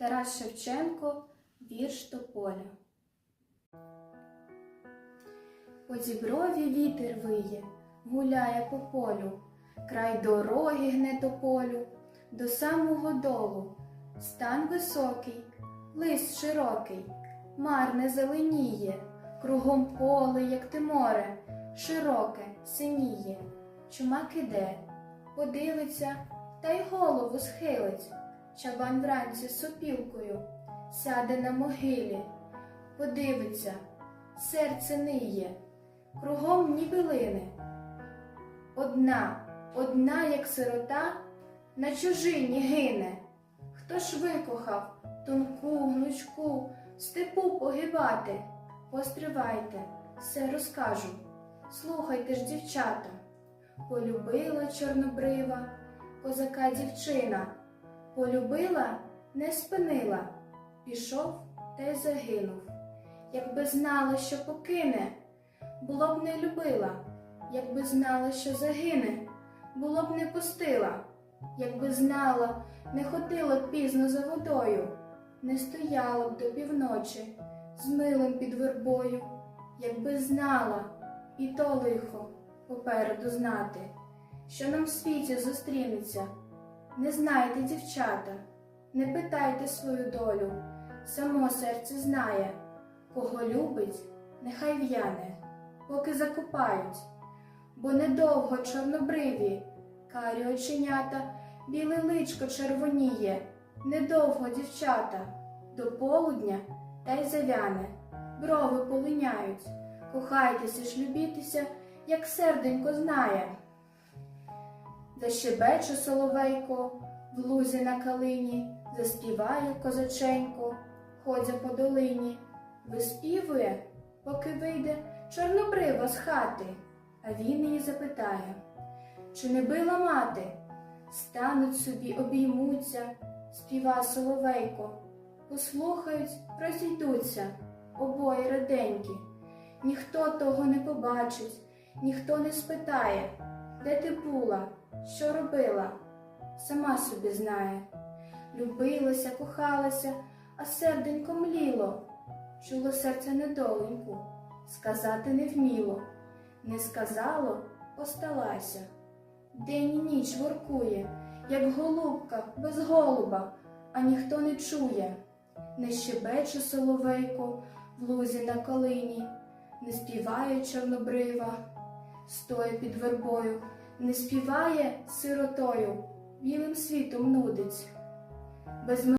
Тарас Шевченко, вірш Тополя. По діброві вітер виє, гуляє по полю, край дороги гне тополю, до самого долу. Стан високий, лист широкий, марне зеленіє, кругом поле, як те море, широке, синіє. Чумак іде, подивиться та й голову схилить. Чабан вранці сопілкою сяде на могилі, подивиться, серце ниє, кругом ніби лине. Одна, одна, як сирота, на чужині гине. Хто ж викохав тонку, гнучку, степу погибати? Постривайте, все розкажу. Слухайте ж, дівчата. Полюбила чорнобрива, козака дівчина. Полюбила, не спинила, пішов та й загинув. Якби знала, що покине, було б не любила, якби знала, що загине, було б не пустила, якби знала, не ходила б пізно за водою, не стояла б до півночі з милим під вербою, якби знала, і то лихо попереду знати, що нам в світі зустрінеться. Не знайте, дівчата, не питайте свою долю, само серце знає, кого любить, нехай в'яне, поки закопають, бо недовго чорнобриві, карі оченята, біле личко червоніє, недовго, дівчата, до полудня та й завяне, брови полиняють, кохайтеся ж любітеся, як серденько знає. Защебече соловейко в лузі на калині, заспіває козаченько, ходя по долині, виспівує, поки вийде чорнобрива з хати, а він її запитає, чи не била мати? Стануть собі, обіймуться, співа соловейко, послухають, розійдуться, обоє раденькі. Ніхто того не побачить, ніхто не спитає, де ти була, що робила, сама собі знає. Любилася, кохалася, а серденько мліло, чуло серце недоленьку, сказати не вміло, не сказало, осталася. День і ніч воркує, як голубка без голуба, а ніхто не чує. Не щебече соловейко в лузі на калині, не співає чорнобрива, стоя під вербою, не співає сиротою, білим світом нудить. Без